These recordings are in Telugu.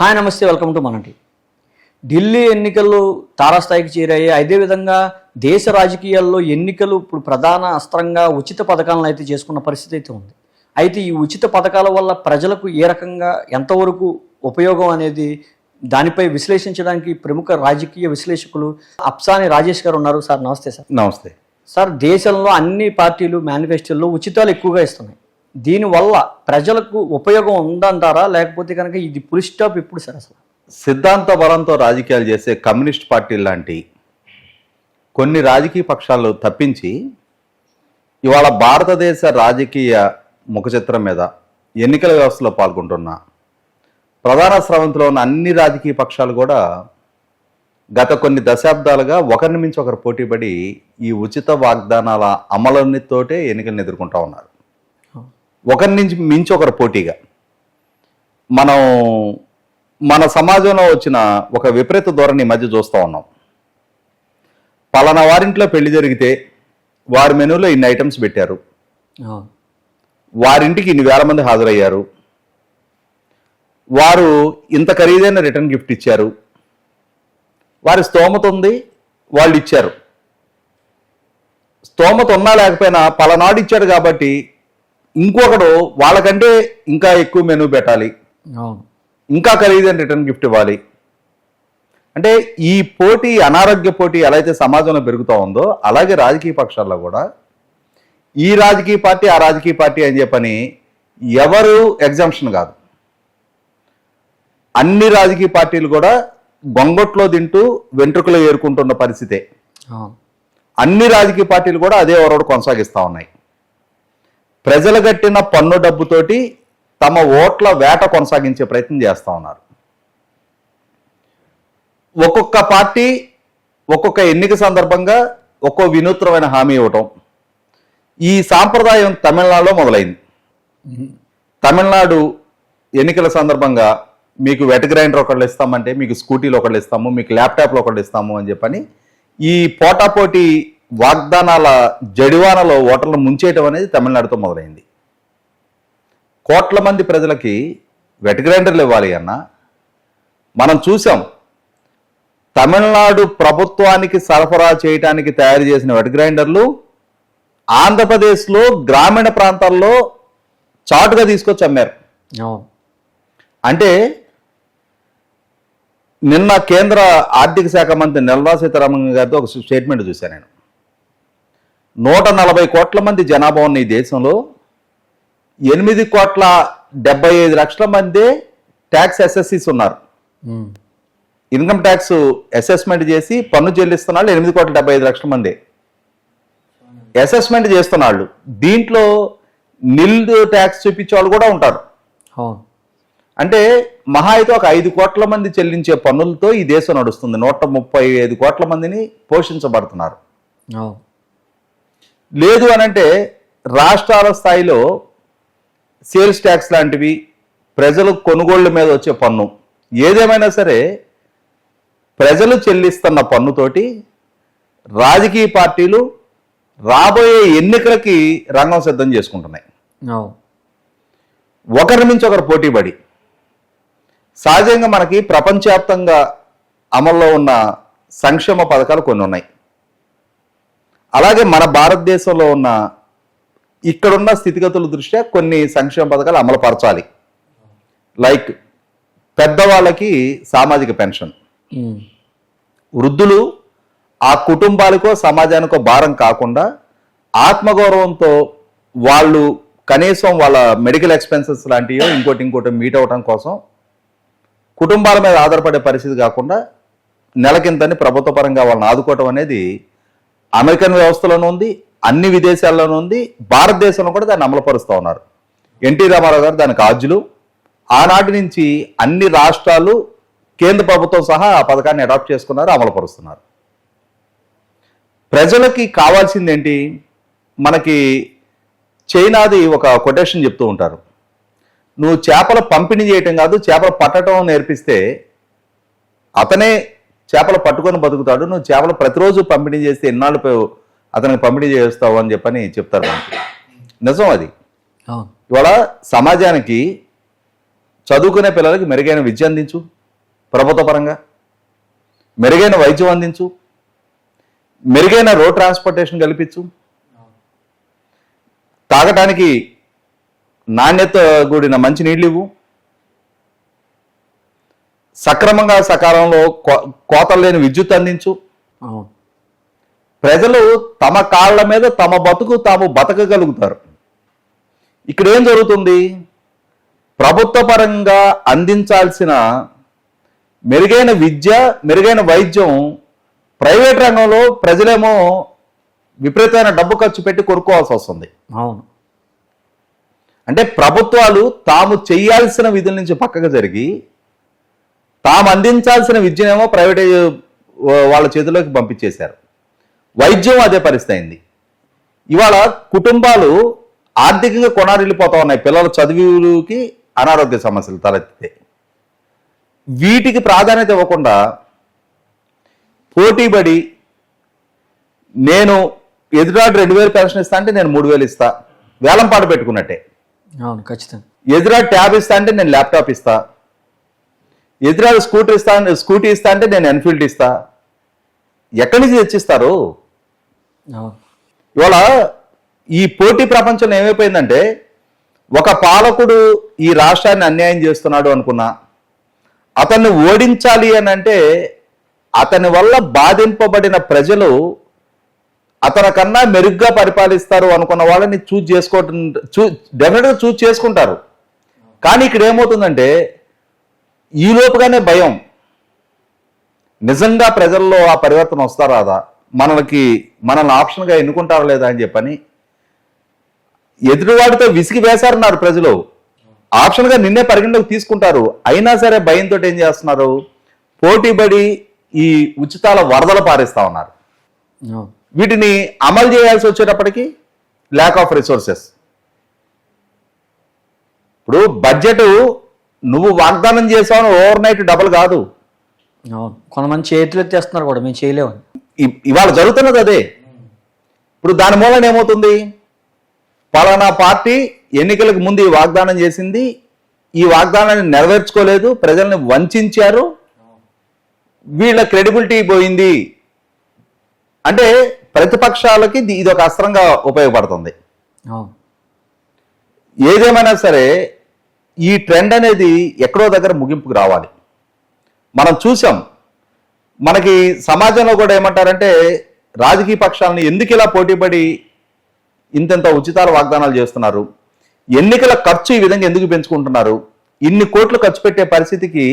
హాయ్ నమస్తే వెల్కమ్ టు మనటి. ఢిల్లీ ఎన్నికలు తారాస్థాయికి చేరాయి. అదేవిధంగా దేశ రాజకీయాల్లో ఎన్నికలు ఇప్పుడు ప్రధాన అస్త్రంగా ఉచిత పథకాలను అయితే చేసుకున్న పరిస్థితి అయితే ఉంది. అయితే ఈ ఉచిత పథకాల వల్ల ప్రజలకు ఏ రకంగా ఎంతవరకు ఉపయోగం అనేది దానిపై విశ్లేషించడానికి ప్రముఖ రాజకీయ విశ్లేషకులు అప్సాని రాజేష్ గారు ఉన్నారు. సార్ నమస్తే సార్. నమస్తే. సార్ దేశంలో అన్ని పార్టీలు మేనిఫెస్టోల్లో ఉచితాలు ఎక్కువగా ఇస్తున్నాయి. దీనివల్ల ప్రజలకు ఉపయోగం ఉందంటారా? లేకపోతే కనుక ఇది పులి స్టాప్ ఇప్పుడు సార్ అసలు? సిద్ధాంత బలంతో రాజకీయాలు చేసే కమ్యూనిస్ట్ పార్టీ లాంటి కొన్ని రాజకీయ పక్షాలు తప్పించి ఇవాళ భారతదేశ రాజకీయ ముఖచిత్రం మీద ఎన్నికల వ్యవస్థలో పాల్గొంటున్న ప్రధాన స్రవంతిలో ఉన్న అన్ని రాజకీయ పక్షాలు కూడా గత కొన్ని దశాబ్దాలుగా ఒకరిని మించి ఒకరు పోటీపడి ఈ ఉచిత వాగ్దానాల అమలునితోటే ఎన్నికలను ఎదుర్కొంటా ఉన్నారు. ఒకరి నుంచి మించి ఒకరు పోటీగా. మనం మన సమాజంలో వచ్చిన ఒక విపరీత ధోరణి మధ్య చూస్తూ ఉన్నాం. పలానా వారింట్లో పెళ్ళి జరిగితే వారి మెనూలో ఇన్ని ఐటమ్స్ పెట్టారు. వారింటికి ఇన్ని వేల మంది హాజరయ్యారు. వారు ఇంత ఖరీదైన రిటర్న్ గిఫ్ట్ ఇచ్చారు. వారి స్తోమత ఉంది వాళ్ళు ఇచ్చారు. స్తోమత ఉన్నా లేకపోయినా పలనాడు ఇచ్చాడు కాబట్టి ఇంకొకడు వాళ్ళకంటే ఇంకా ఎక్కువ మెనూ పెట్టాలి. ఇంకా ఖరీదైన రిటర్న్ గిఫ్ట్ ఇవ్వాలి. అంటే ఈ పోటీ అనారోగ్య పోటీ ఎలా అయితే సమాజంలో పెరుగుతూ ఉందో అలాగే రాజకీయ పక్షాల్లో కూడా ఈ రాజకీయ పార్టీ ఆ రాజకీయ పార్టీ అని చెప్పని ఎవరు ఎగ్జామ్షన్ కాదు. అన్ని రాజకీయ పార్టీలు కూడా గొంగొట్లో తింటూ వెంట్రుకలు ఏరుకుంటున్న పరిస్థితే. అన్ని రాజకీయ పార్టీలు కూడా అదే ఒరవడు కొనసాగిస్తూ ఉన్నాయి. ప్రజలు కట్టిన పన్ను డబ్బుతోటి తమ ఓట్ల వేట కొనసాగించే ప్రయత్నం చేస్తూ ఉన్నారు. ఒక్కొక్క పార్టీ ఒక్కొక్క ఎన్నిక సందర్భంగా ఒక్కో వినూత్నమైన హామీ ఇవ్వటం. ఈ సాంప్రదాయం తమిళనాడులో మొదలైంది. తమిళనాడు ఎన్నికల సందర్భంగా మీకు వెట్ గ్రైండర్ ఒకళ్ళు ఇస్తామంటే మీకు స్కూటీలు ఒకళ్ళు ఇస్తాము మీకు ల్యాప్టాప్లు ఒకళ్ళు ఇస్తాము అని చెప్పని ఈ పోటాపోటీ వాగ్దానాల జడివానలో ఓటర్లు ముంచేయటం అనేది తమిళనాడుతో మొదలైంది. కోట్ల మంది ప్రజలకి వెట్ గ్రైండర్లు ఇవ్వాలి అన్న మనం చూసాం తమిళనాడు ప్రభుత్వానికి సరఫరా చేయడానికి తయారు చేసిన వెట్ గ్రైండర్లు ఆంధ్రప్రదేశ్లో గ్రామీణ ప్రాంతాల్లో చాటుగా తీసుకొచ్చి అమ్మారు. అంటే నిన్న కేంద్ర ఆర్థిక శాఖ మంత్రి నిర్మలా సీతారామన్ గారితో ఒక స్టేట్మెంట్ చూశాను నేను. నూట నలభై కోట్ల మంది జనాభా ఉన్న ఈ దేశంలో ఎనిమిది కోట్ల డెబ్బై ఐదు లక్షల మంది ట్యాక్స్ ఎస్ఎస్సీస్ ఉన్నారు. ఇన్కమ్ ట్యాక్స్ అసెస్మెంట్ చేసి పన్ను చెల్లిస్తున్న వాళ్ళు ఎనిమిది కోట్ల డెబ్బై ఐదు లక్షల మంది. అసెస్మెంట్ చేస్తున్న వాళ్ళు. దీంట్లో నిల్ ట్యాక్స్ చూపించే వాళ్ళు కూడా ఉంటారు. అంటే మహా అయితే ఒక ఐదు కోట్ల మంది చెల్లించే పన్నులతో ఈ దేశం నడుస్తుంది. నూట ముప్పై ఐదు కోట్ల మందిని పోషించబడుతున్నారు. లేదు అని అంటే రాష్ట్రాల స్థాయిలో సేల్స్ ట్యాక్స్ లాంటివి ప్రజలు కొనుగోళ్ళ మీద వచ్చే పన్ను. ఏదేమైనా సరే ప్రజలు చెల్లిస్తున్న పన్నుతోటి రాజకీయ పార్టీలు రాబోయే ఎన్నికలకి రంగం సిద్ధం చేసుకుంటున్నాయి. ఒకరి నుంచి ఒకరు పోటీపడి సహజంగా మనకి ప్రపంచవ్యాప్తంగా అమల్లో ఉన్న సంక్షేమ పథకాలు కొన్ని ఉన్నాయి. అలాగే మన భారతదేశంలో ఉన్న ఇక్కడున్న స్థితిగతుల దృష్ట్యా కొన్ని సంక్షేమ పథకాలు అమలు పరచాలి లైక్ పెద్దవాళ్ళకి సామాజిక పెన్షన్. వృద్ధులు ఆ కుటుంబాలకో సమాజానికో భారం కాకుండా ఆత్మగౌరవంతో వాళ్ళు కనీసం వాళ్ళ మెడికల్ ఎక్స్పెన్సెస్ లాంటివో ఇంకోటి ఇంకోటి మీట్ అవడం కోసం కుటుంబాల మీద ఆధారపడే పరిస్థితి కాకుండా నెలకింతని ప్రభుత్వ పరంగా వాళ్ళని ఆదుకోవటం అనేది అమెరికన్ వ్యవస్థలోనూ ఉంది అన్ని విదేశాల్లోనూ ఉంది భారతదేశంలో కూడా దాన్ని అమలుపరుస్తూ ఉన్నారు. ఎన్టీ రామారావు గారు దానికి కాజులు ఆనాటి నుంచి అన్ని రాష్ట్రాలు కేంద్ర ప్రభుత్వం సహా ఆ పథకాన్ని అడాప్ట్ చేసుకున్నారు అమలుపరుస్తున్నారు. ప్రజలకి కావాల్సింది ఏంటి మనకి చైనాది ఒక కొటేషన్ చెప్తూ ఉంటారు. నువ్వు చేపల పంపిణీ చేయటం కాదు చేపలు పట్టడం నేర్పిస్తే అతనే చేపలు పట్టుకొని బతుకుతాడు. నువ్వు చేపలు ప్రతిరోజు పంపిణీ చేస్తే ఎన్నాళ్ళు అతనికి పంపిణీ చేస్తావు అని చెప్పని చెప్తారు మనకి. నిజం అది. ఇవాళ సమాజానికి చదువుకునే పిల్లలకి మెరుగైన విద్య అందించు. ప్రభుత్వ పరంగా మెరుగైన వైద్యం అందించు. మెరుగైన రోడ్ ట్రాన్స్పోర్టేషన్ కల్పించు. తాగటానికి నాణ్యత కూడిన మంచి నీళ్ళు ఇవ్వు. సక్రమంగా సకాలంలో కో- కోతలు లేని విద్యుత్ అందించు. ప్రజలు తమ కాళ్ళ మీద తమ బతుకు తాము బతకగలుగుతారు. ఇక్కడ ఏం జరుగుతుంది? ప్రభుత్వ పరంగా అందించాల్సిన మెరుగైన విద్య మెరుగైన వైద్యం ప్రైవేట్ రంగంలో ప్రజలేమో విపరీతమైన డబ్బు ఖర్చు పెట్టి కొనుక్కోవాల్సి వస్తుంది. అవును. అంటే ప్రభుత్వాలు తాము చేయాల్సిన విధుల నుంచి పక్కకు జరిగి తాము అందించాల్సిన విద్యనేమో ప్రైవేట్ వాళ్ళ చేతిలోకి పంపించేశారు. వైద్యం అదే పరిస్థితి అయింది. ఇవాళ కుటుంబాలు ఆర్థికంగా కొనారిల్లిపోతా ఉన్నాయి పిల్లల చదువులకి అనారోగ్య సమస్యలు తలెత్తితే. వీటికి ప్రాధాన్యత ఇవ్వకుండా పోటీపడి నేను ఎదురాడు రెండు వేలు పెన్షన్ ఇస్తా అంటే నేను మూడు వేలు ఇస్తా. వేలం పాట పెట్టుకున్నట్టే. అవును ఖచ్చితంగా. ఎదురాడు ట్యాబ్ ఇస్తా అంటే నేను ల్యాప్టాప్ ఇస్తా. ఎదురాడు స్కూటర్ ఇస్తా స్కూటీ ఇస్తా అంటే నేను ఎన్ఫీల్డ్ ఇస్తా. ఎక్కడి నుంచి తెచ్చిస్తారు? ఇవాళ ఈ పోటీ ప్రపంచంలో ఏమైపోయిందంటే ఒక పాలకుడు ఈ రాష్ట్రాన్ని అన్యాయం చేస్తున్నాడు అనుకున్నా. అతన్ని ఓడించాలి అని అంటే అతని వల్ల బాధింపబడిన ప్రజలు అతని కన్నా మెరుగ్గా పరిపాలిస్తారు అనుకున్న వాళ్ళని చూజ్ చేసుకోవటం చూ డెఫినెట్గా చూజ్ చేసుకుంటారు. కానీ ఇక్కడ ఏమవుతుందంటే ఈ లోపుగానే భయం. నిజంగా ప్రజల్లో ఆ పరివర్తన వస్తారా రాదా? మనకి మనల్ని ఆప్షన్గా ఎన్నుకుంటారా లేదా అని చెప్పని ఎదురువాడితో విసిగి వేశారన్నారు ప్రజలు. ఆప్షన్గా నిన్నే పరిగణలోకి తీసుకుంటారు. అయినా సరే భయంతో ఏం చేస్తున్నారు? పోటీపడి ఈ ఉచితాల వరదలు పారేస్తా ఉన్నారు. వీటిని అమలు చేయాల్సి వచ్చేటప్పటికి ల్యాక్ ఆఫ్ రిసోర్సెస్ ఇప్పుడు బడ్జెట్ నువ్వు వాగ్దానం చేసావు ఓవర్ నైట్ డబుల్ కాదు. కొంతమంది చేతులు ఎత్తేస్తున్నారు కూడా మేము చేయలేమని ఇ- ఇవాళ జరుగుతున్నది అదే. ఇప్పుడు దాని మూలన ఏమవుతుంది? పలానా పార్టీ ఎన్నికలకు ముందు ఈ వాగ్దానం చేసింది. ఈ వాగ్దానాన్ని నెరవేర్చుకోలేదు ప్రజల్ని వంచారు. వీళ్ళ క్రెడిబిలిటీ పోయింది. అంటే ప్రతిపక్షాలకి ఇది ఒక అస్త్రంగా ఉపయోగపడుతుంది. ఏదేమైనా సరే ఈ ట్రెండ్ అనేది ఎక్కడో దగ్గర ముగింపుకు రావాలి. మనం చూసాం మనకి సమాజంలో కూడా ఏమంటారంటే రాజకీయ పక్షాలను ఎందుకు ఇలా పోటీపడి ఇంతెంత ఉచితాల వాగ్దానాలు చేస్తున్నారు? ఎన్నికల ఖర్చు ఈ విధంగా ఎందుకు పెంచుకుంటున్నారు? ఇన్ని కోట్లు ఖర్చు పెట్టే పరిస్థితికి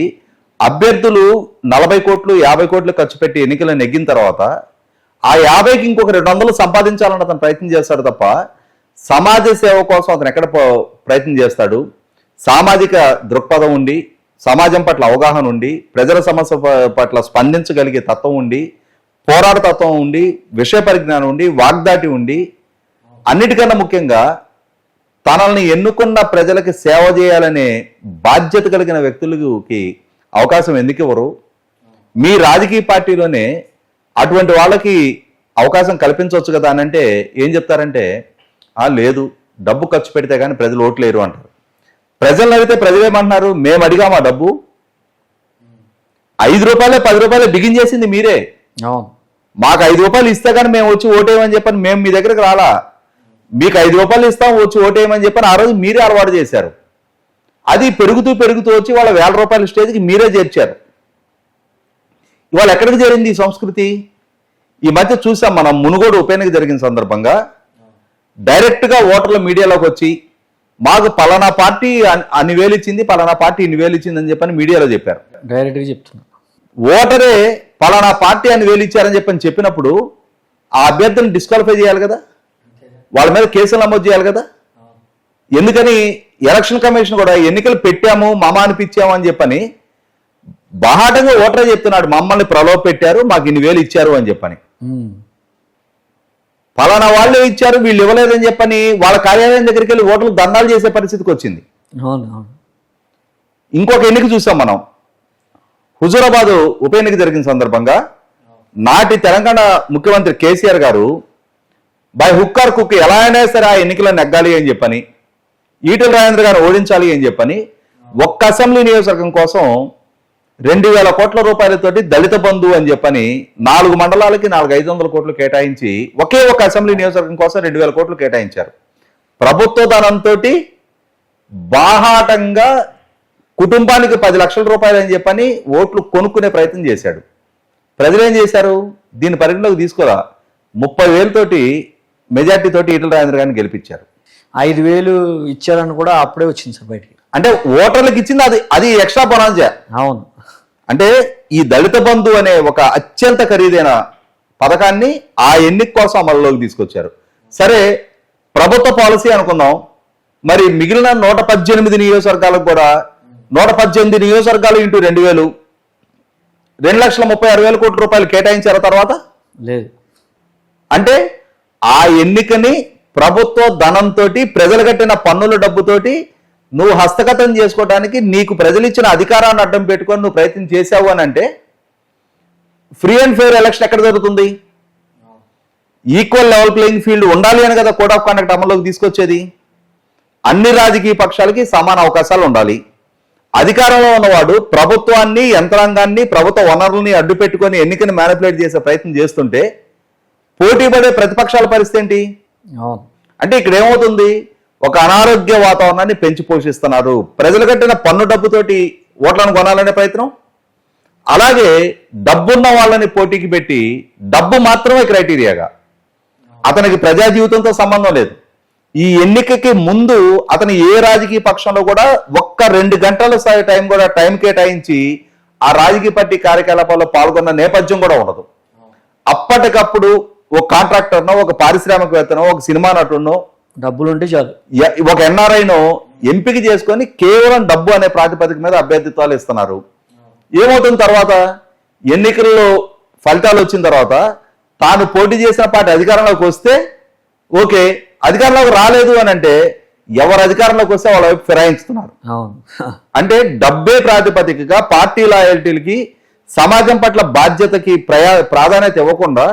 అభ్యర్థులు నలభై కోట్లు యాభై కోట్లు ఖర్చు పెట్టి ఎన్నికలను నెగ్గిన తర్వాత ఆ యాభైకి ఇంకొక రెండు వందలు సంపాదించాలని అతను ప్రయత్నం చేస్తాడు తప్ప సమాజ సేవ కోసం అతను ఎక్కడ ప్రయత్నం చేస్తాడు? సామాజిక దృక్పథం ఉండి సమాజం పట్ల అవగాహన ఉండి ప్రజల సమస్య పట్ల స్పందించగలిగే తత్వం ఉండి పోరాట తత్వం ఉండి విషయ పరిజ్ఞానం ఉండి వాగ్దాటి ఉండి అన్నిటికన్నా ముఖ్యంగా తనల్ని ఎన్నుకున్న ప్రజలకి సేవ చేయాలనే బాధ్యత కలిగిన వ్యక్తులకి అవకాశం ఎందుకు ఇవ్వరు? మీ రాజకీయ పార్టీలోనే అటువంటి వాళ్ళకి అవకాశం కల్పించవచ్చు కదా అని అంటే ఏం చెప్తారంటే లేదు డబ్బు ఖర్చు పెడితే కానీ ప్రజలు ఓట్లేరు అంటారు. ప్రజలను అడిగితే ప్రజలు ఏమంటున్నారు? మేము అడిగాం ఆ డబ్బు. ఐదు రూపాయలే పది రూపాయలే బిగిన్ చేసింది మీరే. మాకు ఐదు రూపాయలు ఇస్తే కానీ మేము వచ్చి ఓటేయమని చెప్పని మేము మీ దగ్గరకు రాలా. మీకు ఐదు రూపాయలు ఇస్తాం వచ్చి ఓటేయమని చెప్పని ఆ రోజు మీరే అలవాటు చేశారు. అది పెరుగుతూ పెరుగుతూ వచ్చి వాళ్ళ వేల రూపాయల స్టేజ్కి మీరే చేర్చారు. ఇవాళ ఎక్కడికి చేరింది ఈ సంస్కృతి? ఈ మధ్య చూసాం మనం మునుగోడు ఉప ఎన్నిక జరిగిన సందర్భంగా. డైరెక్ట్గా ఓటర్ల మీడియాలోకి వచ్చి మాకు పలానా పార్టీ అన్ని- అన్ని వేలు ఇచ్చింది పలానా పార్టీ ఇన్ని వేలు ఇచ్చింది అని చెప్పని మీడియాలో చెప్పారు. డైరెక్ట్గా చెప్తున్నా. ఓటరే పలానా పార్టీ అని వేలు ఇచ్చారని చెప్పని చెప్పినప్పుడు ఆ అభ్యర్థిని డిస్క్వాలిఫై చేయాలి కదా? వాళ్ళ మీద కేసులు నమోదు చేయాలి కదా? ఎందుకని ఎలక్షన్ కమిషన్ కూడా ఎన్నికలు పెట్టాము మమ అనిపించాము అని చెప్పని బాహాటంగా ఓటరే చెప్తున్నాడు మమ్మల్ని ప్రలోభ పెట్టారు మాకు ఇన్ని వేలు ఇచ్చారు అని చెప్పని. పలానా వాళ్ళు ఇచ్చారు వీళ్ళు ఇవ్వలేదని చెప్పని వాళ్ళ కార్యాలయం దగ్గరికి వెళ్ళి ఓటర్లు దండాలు చేసే పరిస్థితికి వచ్చింది. ఇంకొక ఎన్నిక చూసాం మనం. హుజూరాబాద్ ఉప ఎన్నిక జరిగిన సందర్భంగా నాటి తెలంగాణ ముఖ్యమంత్రి కేసీఆర్ గారు బై హుక్కర్ కుక్ ఎలా అయినా సరే ఆ ఎన్నికలో నెగ్గాలి అని చెప్పని ఈటల రాజేంద్ర గారు ఓడించాలి అని చెప్పని ఒక్క అసెంబ్లీ నియోజకవర్గం కోసం రెండు వేల కోట్ల రూపాయలతోటి దళిత బంధు అని చెప్పని నాలుగు మండలాలకి నాలుగు ఐదు వందల కోట్లు కేటాయించి ఒకే ఒక అసెంబ్లీ నియోజకవర్గం కోసం రెండు వేల కోట్లు కేటాయించారు. ప్రభుత్వ ధనంతో బాహాటంగా కుటుంబానికి పది లక్షల రూపాయలు అని చెప్పని ఓట్లు కొనుక్కునే ప్రయత్నం చేశాడు. ప్రజలు ఏం చేశారు? దీన్ని పరిగణలోకి తీసుకోరా? ముప్పై వేలతోటి మెజార్టీ తోటి ఈటల రాజేంద్ర గారిని గెలిపించారు. ఐదు వేలు ఇచ్చారని కూడా అప్పుడే వచ్చింది సార్ బయటికి. అంటే ఓటర్లకు ఇచ్చింది అది అది ఎక్స్ట్రా బొనాంజా. అవును. అంటే ఈ దళిత బంధు అనే ఒక అత్యంత ఖరీదైన పథకాన్ని ఆ ఎన్నిక కోసం అమలులోకి తీసుకొచ్చారు. సరే ప్రభుత్వ పాలసీ అనుకుందాం. మరి మిగిలిన నూట పద్దెనిమిది నియోజకవర్గాలకు కూడా నూట పద్దెనిమిది నియోజకవర్గాలు ఇంటూ రెండు వేలు. రెండు లక్షల ముప్పై ఆరు వేల కోట్ల రూపాయలు కేటాయించారు తర్వాత? లేదు. అంటే ఆ ఎన్నికని ప్రభుత్వ ధనంతో ప్రజలు కట్టిన పన్నుల డబ్బుతోటి నువ్వు హస్తగతం చేసుకోవడానికి నీకు ప్రజలు ఇచ్చిన అధికారాన్ని అడ్డం పెట్టుకొని నువ్వు ప్రయత్నం చేశావు అని అంటే ఫ్రీ అండ్ ఫెయిర్ ఎలక్షన్ ఎక్కడ జరుగుతుంది? ఈక్వల్ లెవెల్ ప్లేయింగ్ ఫీల్డ్ ఉండాలి అని కదా కోడ్ ఆఫ్ కండక్ట్ అమల్లోకి తీసుకొచ్చేది. అన్ని రాజకీయ పక్షాలకి సమాన అవకాశాలు ఉండాలి. అధికారంలో ఉన్నవాడు ప్రభుత్వాన్ని యంత్రాంగాన్ని ప్రభుత్వ వనరుల్ని అడ్డు పెట్టుకొని ఎన్నికని మ్యానిపులేట్ చేసే ప్రయత్నం చేస్తుంటే పోటీ పడే ప్రతిపక్షాల పరిస్థితి ఏంటి? అంటే ఇక్కడ ఏమవుతుంది? ఒక అనారోగ్య వాతావరణాన్ని పెంచి పోషిస్తున్నారు. ప్రజలు కట్టిన పన్ను డబ్బుతోటి ఓట్లను కొనాలనే ప్రయత్నం. అలాగే డబ్బున్న వాళ్ళని పోటీకి పెట్టి డబ్బు మాత్రమే క్రైటీరియాగా. అతనికి ప్రజా జీవితంతో సంబంధం లేదు. ఈ ఎన్నికకి ముందు అతను ఏ రాజకీయ పక్షంలో కూడా ఒక్క రెండు గంటల స్థాయి టైం కూడా టైం కేటాయించి ఆ రాజకీయ పార్టీ కార్యకలాపాల్లో పాల్గొన్న నేపథ్యం కూడా ఉండదు. అప్పటికప్పుడు ఒక కాంట్రాక్టర్నో ఒక పారిశ్రామికవేత్తనో ఒక సినిమా నటుడినో డబ్బులు ఉంటే చాలు ఒక ఎన్ఆర్ఐను ఎంపిక చేసుకొని కేవలం డబ్బు అనే ప్రాతిపదిక మీద అభ్యర్థిత్వాలు ఇస్తున్నారు. ఏమవుతుంది తర్వాత? ఎన్నికల్లో ఫలితాలు వచ్చిన తర్వాత తాను పోటీ చేసిన పార్టీ అధికారంలోకి వస్తే ఓకే అధికారంలోకి రాలేదు అని అంటే ఎవరు అధికారంలోకి వస్తే వాళ్ళ వైపు ఫిరాయించుతున్నారు. అంటే డబ్బే ప్రాతిపదికగా పార్టీ లాయల్టీలకి సమాజం పట్ల బాధ్యతకి ప్రయా ప్రాధాన్యత ఇవ్వకుండా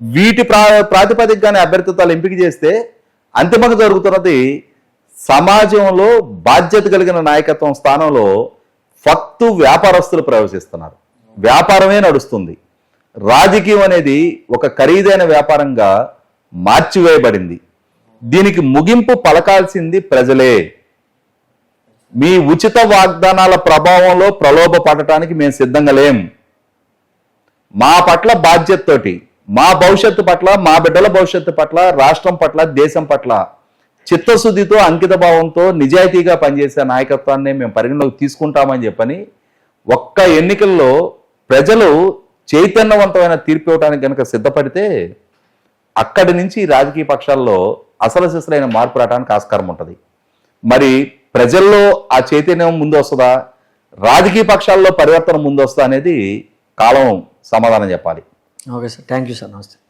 వీటి ప్రా ప్రాతిపదికగానే అభ్యర్థిత్వాలు ఎంపిక చేస్తే అంతిమంగా జరుగుతున్నది సమాజంలో బాధ్యత కలిగిన నాయకత్వం స్థానంలో ఫక్తు వ్యాపారస్తులు ప్రవేశిస్తున్నారు. వ్యాపారమే నడుస్తుంది. రాజకీయం అనేది ఒక ఖరీదైన వ్యాపారంగా మార్చివేయబడింది. దీనికి ముగింపు పలకాల్సింది ప్రజలే. మీ ఉచిత వాగ్దానాల ప్రభావంలో ప్రలోభ పడటానికి మేము సిద్ధంగా లేం. మా పట్ల బాధ్యతతోటి మా భవిష్యత్తు పట్ల మా బిడ్డల భవిష్యత్తు పట్ల రాష్ట్రం పట్ల దేశం పట్ల చిత్తశుద్ధితో అంకిత భావంతో నిజాయితీగా పనిచేసే నాయకత్వాన్ని మేము పరిగణలోకి తీసుకుంటామని చెప్పని ఒక్క ఎన్నికల్లో ప్రజలు చైతన్యవంతమైన తీర్పు ఇవ్వడానికి కనుక సిద్ధపడితే అక్కడి నుంచి రాజకీయ పక్షాల్లో అసలు సిసలైన మార్పు రావడానికి ఆస్కారం ఉంటుంది. మరి ప్రజల్లో ఆ చైతన్యం ముందు వస్తుందా? రాజకీయ పక్షాల్లో పరివర్తన ముందు వస్తుందా అనేది కాలం సమాధానం చెప్పాలి. Okay sir. Thank you sir. నమస్తే.